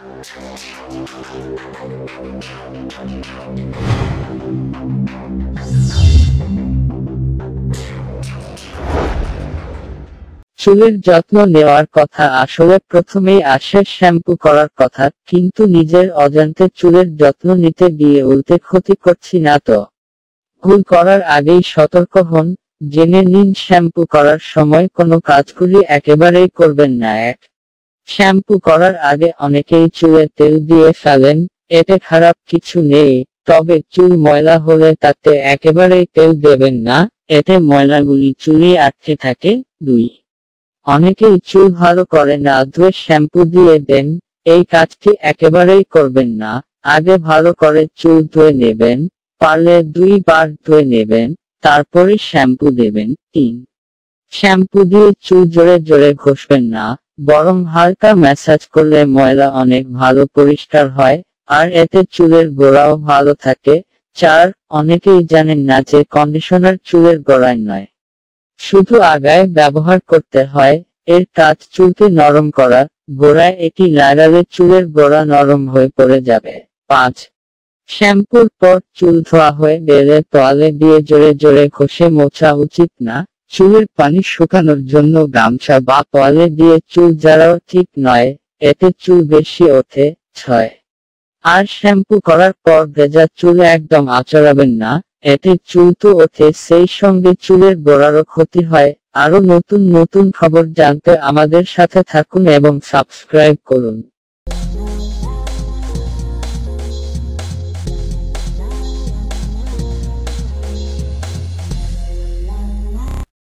চুলের যত্ন নেওয়ার কথা আসলে প্রথমেই আসে শ্যাম্পু করার কথা, কিন্তু নিজের অজান্তে চুলের যত্ন নিতে গিয়ে উল্টে ক্ষতি করছি না তো। ভুল করার আগেই সতর্ক হন, জেনে নিন শ্যাম্পু করার সময় কোনো কাজগুলি একেবারেই করবেন না, এক শ্যাম্পু করার আগে অনেকেই চুলে তেল দিয়ে ফেলেন, এতে খারাপ কিছু নেই, তবে চুল ময়লা হলে তাতে একেবারেই তেল দেবেন না, এতে ময়লাগুলি চুলে আটকে থাকে, দুই। অনেকেই চুল ভালো করে না ধুয়ে শ্যাম্পু দিয়ে দেন, এই কাজটি একেবারেই করবেন না, আগে ভালো করে চুল ধুয়ে নেবেন, পারলে দুইবার ধুয়ে নেবেন, তারপরে শ্যাম্পু দেবেন, তিন। শ্যাম্পু দিয়ে চুল জোরে জোরে ঘষবেন না বরং হালকা ম্যাসাজ করলে ময়লা অনেক ভালো পরিষ্কার হয়, আর এতে চুলের গোড়াও ভালো থাকে। চার, অনেকেই জানেন না যে কন্ডিশনার চুলের গোড়ায় নয়। শুধু আগায় ব্যবহার করতে হয়, এর কাজ চুলকে নরম করা। গোড়ায় এটি লাগালে চুলের গোড়া নরম হয়ে পড়ে যাবে। পাঁচ, শ্যাম্পুর পর চুল ধোয়া হয়ে গেলে তোয়ালে দিয়ে জোরে জোরে ঘষে মোছা উচিত না। চুলের পানি শুকানোর জন্য গামছা বা তোয়ালে দিয়ে চুল জ্বালাও ঠিক নয়, এতে চুল বেশি ওঠে, ছয়। আর শ্যাম্পু করার পর ভেজা চুল একদম আচড়াবেন না, এতে চুল তো ওঠে, সেই সঙ্গে চুলের গোড়ারও ক্ষতি হয়। আরও নতুন নতুন খবর জানতে আমাদের সাথে থাকুন এবং সাবস্ক্রাইব করুন।